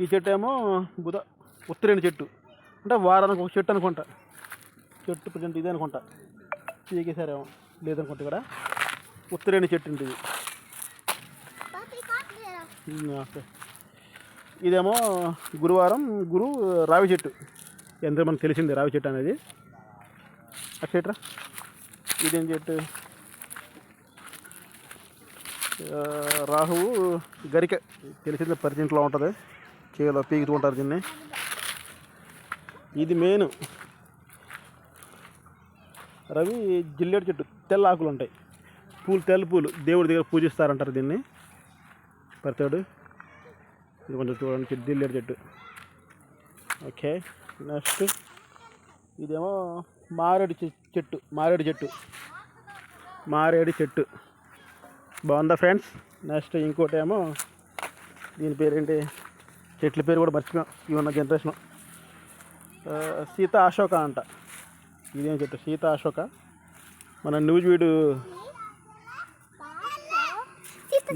ఈ చెట్టు ఏమో బుధ ఉత్తరేణి చెట్టు. అంటే వారానికి ఒక చెట్టు అనుకుంటా. చెట్టు ప్రజెంట్ ఇదే అనుకుంటా. చీకేసారేమో లేదనుకుంటా ఇక్కడ. ఉత్తరేణి చెట్టు ఉంటుంది ఇది. ఇదేమో గురువారం గురు రావి చెట్టు. ఎంత మనకు తెలిసింది రావి చెట్టు అనేది. ఆ ఇదేం చెట్టు? రాహువు గరిక. తెలిసింది పరిచయంలో ఉంటుంది. చేలో పీకుతూ ఉంటారు దీన్ని. ఇది మెయిన్ రవి జిల్లేడు చెట్టు తెల్ల ఆకులు ఉంటాయి. పూలు తెల్ల పూలు దేవుడి దగ్గర పూజిస్తారంటారు దీన్ని. పెడతాడు ఇది కొంచెం చూడండి చెట్టు చెట్టు. Okay next. ఇదేమో మారేడు చె- చెట్టు మారేడు చెట్టు. మారేడు చెట్టు. బాగుందా ఫ్రెండ్స్? నెక్స్ట్ ఇంకోటి ఏమో దీని పేరేంటి? చెట్ల పేరు కూడా మర్చిపోయాం. ఇవి ఉన్న జనరేషన్ సీత అశోక అంట. ఇదేం చెట్టు సీత అశోక. మన నూజివీడు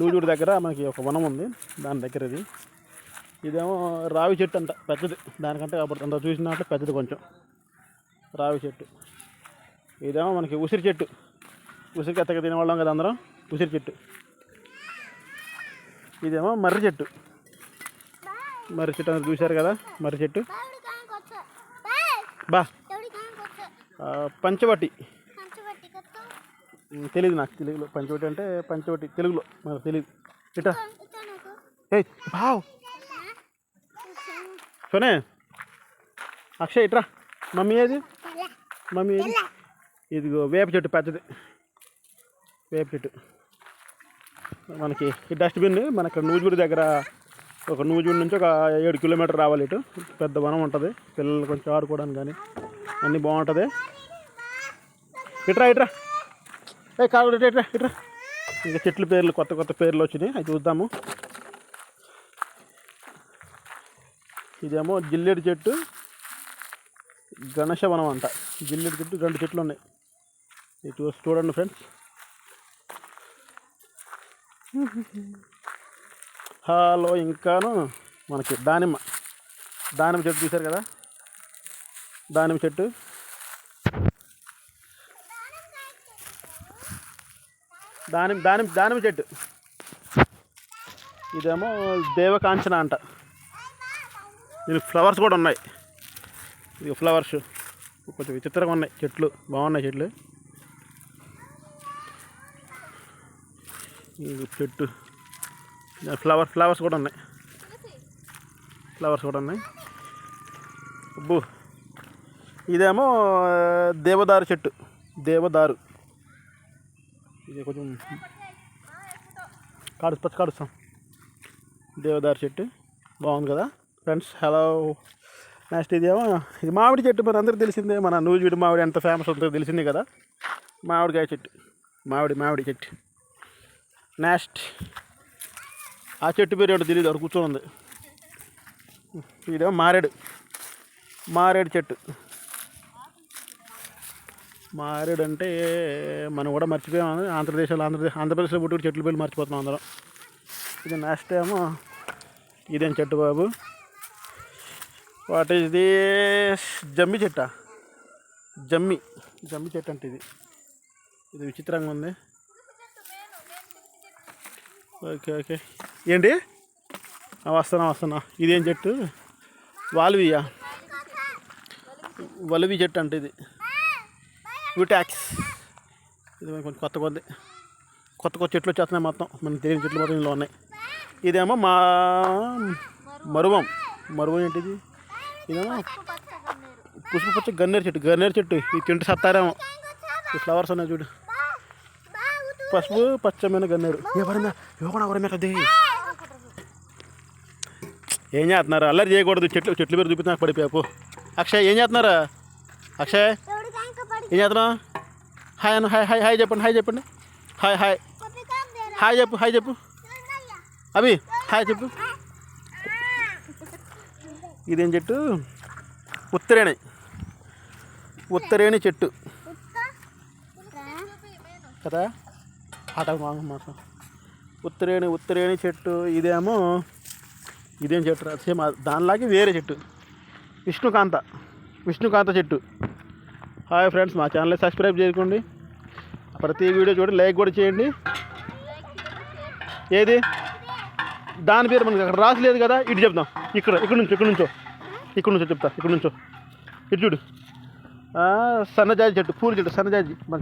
వీడు దగ్గర మనకి ఒక వనం ఉంది దాని దగ్గర ఇది. ఇదేమో రావి చెట్టు అంట పెద్దది. దానికంటే అప్పుడు అంత చూసినట్లు పెద్దది కొంచెం. రావి చెట్టు. ఇదేమో మనకి ఉసిరి చెట్టు. ఉసిరికి ఎత్తగా తినేవాళ్ళం కదా అందరం ఉసిరి చెట్టు. ఇదేమో మర్రి చెట్టు. మర్రి చెట్టు అందరు చూశారు కదా? మర్రి చెట్టు? బా. పంచవటి. తెలియదు నాకు తెలుగులో. పంచవటి అంటే పంచవటి తెలుగులో. మనకు తెలియదు ఇటా. ఏ బావ్. సోనే. అక్షయ్ ఇట్రా. మమ్మీ ఏది? మమ్మీ ఏది? ఇదిగో వేప చెట్టు పెద్దది. వేప చెట్టు. మనకి ఈ డస్ట్బిన్ మన ఇక్కడ దగ్గర ఒక నూజివీడు నుంచి ఒక ఏడు కిలోమీటర్ రావాలి ఇటు. పెద్ద వనం ఉంటుంది. పిల్లలు కొంచెం ఆడుకోవడానికి కానీ అన్నీ బాగుంటుంది. ఇట్రా ఇట్రా. ఏ కాదు ఇట్రా ఇట్రా ఇంకా చెట్ల పేర్లు కొత్త కొత్త పేర్లు వచ్చినాయి. అవి చూద్దాము. ఇదేమో జిల్లేడు చెట్టు. గణేశవనం అంట. జిల్లేడు చెట్టు రెండు చెట్లు ఉన్నాయి. ఇది చూ చూడండి ఫ్రెండ్స్. హలో ఇంకాను మనకి దానిమ్మ. దానిమ్మ చెట్టు చూశారు కదా? దానిమ్మ చెట్టు. దానిమ్మ దానిమ్మ దానిమ్మ చెట్టు. ఇదేమో దేవకాంచన అంట. దీనికి ఫ్లవర్స్ కూడా ఉన్నాయి. ఇది ఫ్లవర్స్. కొంచెం విచిత్రంగా ఉన్నాయి చెట్లు. బాగున్నాయి చెట్లు. ఇది చెట్టు. ఫ్లవర్ ఫ్లవర్స్ కూడా ఉన్నాయి. ఫ్లవర్స్ కూడా ఉన్నాయి. అబ్బో. ఇదేమో దేవదారు చెట్టు. దేవదారు. ఇది కొంచెం కాడు పచ్చి కాడుస్తాం. దేవదారు చెట్టు. బాగుంది కదా. ఫ్రెండ్స్ హలో నెక్స్ట్ ఇదేమో ఇది మామిడి చెట్టు మరి అందరికీ తెలిసిందే. మన నూజివీడి మామిడి ఎంత ఫేమస్ ఉంటుందో తెలిసిందే కదా. మామిడికాయ చెట్టు. మామిడి మామిడి చెట్టు. నెక్స్ట్ ఆ చెట్టు పేరు ఏంటో తెలియదు అక్కడ కూర్చొని ఉంది. ఇదేమో మారేడు. మారేడు చెట్టు. మారేడు అంటే మనం కూడా మర్చిపోయాము ఆంధ్రప్రదేశ్లో ఆంధ్రదేశ్ ఆంధ్రప్రదేశ్లో పుట్టి చెట్లు పేర్లు మర్చిపోతున్నాం అందరం. ఇది నెక్స్ట్ ఏమో ఇదేం చెట్టు బాబు? వాట్ ఈస్ ది జమ్మి చెట్ట? జమ్మి. జమ్మి చెట్టు అంటే ఇది. ఇది విచిత్రంగా ఉంది. Okay okay. ఏంటి? వస్తున్నా వస్తున్నా. ఇదేం చెట్టు? వాల్వియా? వల్వి చెట్టు అంటే ఇది. విటాక్స్ ఇది కొంచెం కొత్త కొద్ది. కొత్త కొత్త చెట్లు వచ్చేస్తున్నాయి మొత్తం. మనకి తెలియని చెట్లు మొత్తం ఇందులో ఉన్నాయి. ఇదేమో మా మరువం. మరువం ఏంటిది? ఇదేమో పుష్ప పచ్చ గన్నేరు చెట్టు. గన్నేరు చెట్టు. ఇది తింటే సత్తారేమో. ఈ ఫ్లవర్స్ ఉన్నాయి చూడు. పసుపు పచ్చమైన గన్నేరు ఎవరన్నా ఎవరు ఎవరన్నా అది ఏం చేస్తున్నారు? అల్లరి చేయకూడదు. చెట్లు చెట్లు పేరు చూపిస్తున్నా పడిపోయాపు అక్షయ్ ఏం చేస్తున్నారా? అక్షయ్. ఏం చేస్తున్నావు? హాయ్ అన్న హాయ్ హాయ్ హాయ్ చెప్పండి హాయ్ చెప్పండి. Hi hi. హాయ్ చెప్పు హాయ్ చెప్పు. అభి హాయ్ చెప్పు. ఇదేం చెట్టు? ఉత్తరేణి. ఉత్తరేణి చెట్టు. కదా? మాకు మాసం ఉత్తరేణి ఉత్తరేణి చెట్టు ఇదేమో ఇదేం చెట్టు సేమ్ దానిలాగే వేరే చెట్టు. విష్ణుకాంత విష్ణుకాంత చెట్టు. హాయ్ ఫ్రెండ్స్ మా ఛానల్ సబ్స్క్రైబ్ చేసుకోండి ప్రతి వీడియో చూడండి లైక్ కూడా చేయండి. ఏది? దాని పేరు మనకి అక్కడ రాసలేదు కదా ఇటు చెప్దాం. ఇక్కడ ఇక్కడ నుంచో ఇక్కడ నుంచో. ఇక్కడ నుంచో చెప్తా ఇక్కడ నుంచో. ఇటు చూడు. సన్నజాజి చెట్టు పూల చెట్టు సన్నజాజి. మన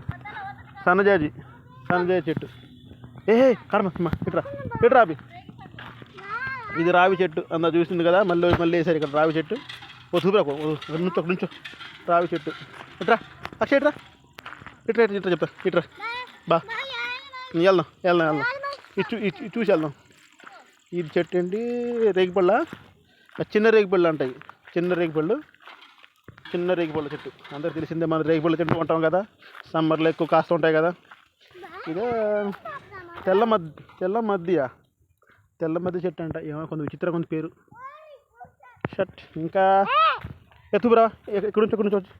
సన్నజాజి. సంజయ్ చెట్టు. ఏ కర్మ ఇట్రా ఇట్రా అవి ఇది రావి చెట్టు అందా చూసింది కదా మళ్ళీ మళ్ళీ వేసారు ఇక్కడ రావి చెట్టు. ఓ చూపురా నుంచో నుంచో. రావి చెట్టు. ఇట్రా అక్షయ్ ఇట్రా ఇట్రా ఇట్రా ఇట్రా చెప్తా ఇట్రా బా. వెళ్దాం వెళ్దాం వెళ్దాం. ఇచ్చు ఇటు చూసి వెళ్దాం. ఇది చెట్టు ఏంటి? రేగిపళ్ళ? చిన్న రేగిపళ్ళు అంటాయి. చిన్న రేగిపళ్ళు. చిన్న రేగిపళ్ళ చెట్టు. అందరికి తెలిసిందే మన రేగిపళ్ళ చెట్టు ఉంటాం కదా. సమ్మర్లో ఎక్కువ కాస్తూ ఉంటాయి కదా. ఇదే తెల్ల మద్ తెల్ల మద్దియా? తెల్ల మద్ది చెట్టు అంట. ఏమో కొంత విచిత్రంగా ఉంది పేరు. షర్ట్. ఇంకా ఎత్తుబురా ఎక్కడి నుంచి ఎక్కడి నుంచి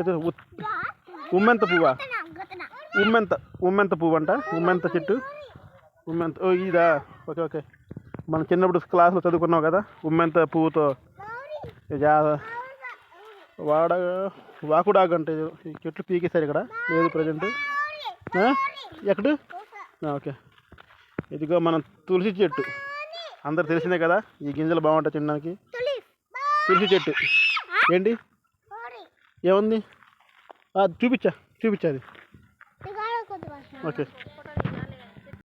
ఎత్తు ఉమ్మెంత పువ్వా? ఉమ్మెంత ఉమ్మెంత పువ్వు అంట ఉమ్మెంత చెట్టు. ఉమ్మెంత ఓ ఇదా. Okay okay. మనం చిన్నప్పుడు క్లాస్లో చదువుకున్నాం కదా. ఉమ్మెంత పువ్వుతో వాడ వాకుడాగ్ అంటే ఇది. ఈ చెట్లు పీకేశారు ఇక్కడ. లేదు ప్రజెంట్. ఎక్కడ? ఓకే. ఇదిగో మనం తులసి చెట్టు. అందరు తెలిసిందే కదా ఈ గింజలు బాగుంటాయి తినడానికి. తులసి చెట్టు. ఏంటి? ఏముంది? చూపించా చూపించా అది. ఓకే.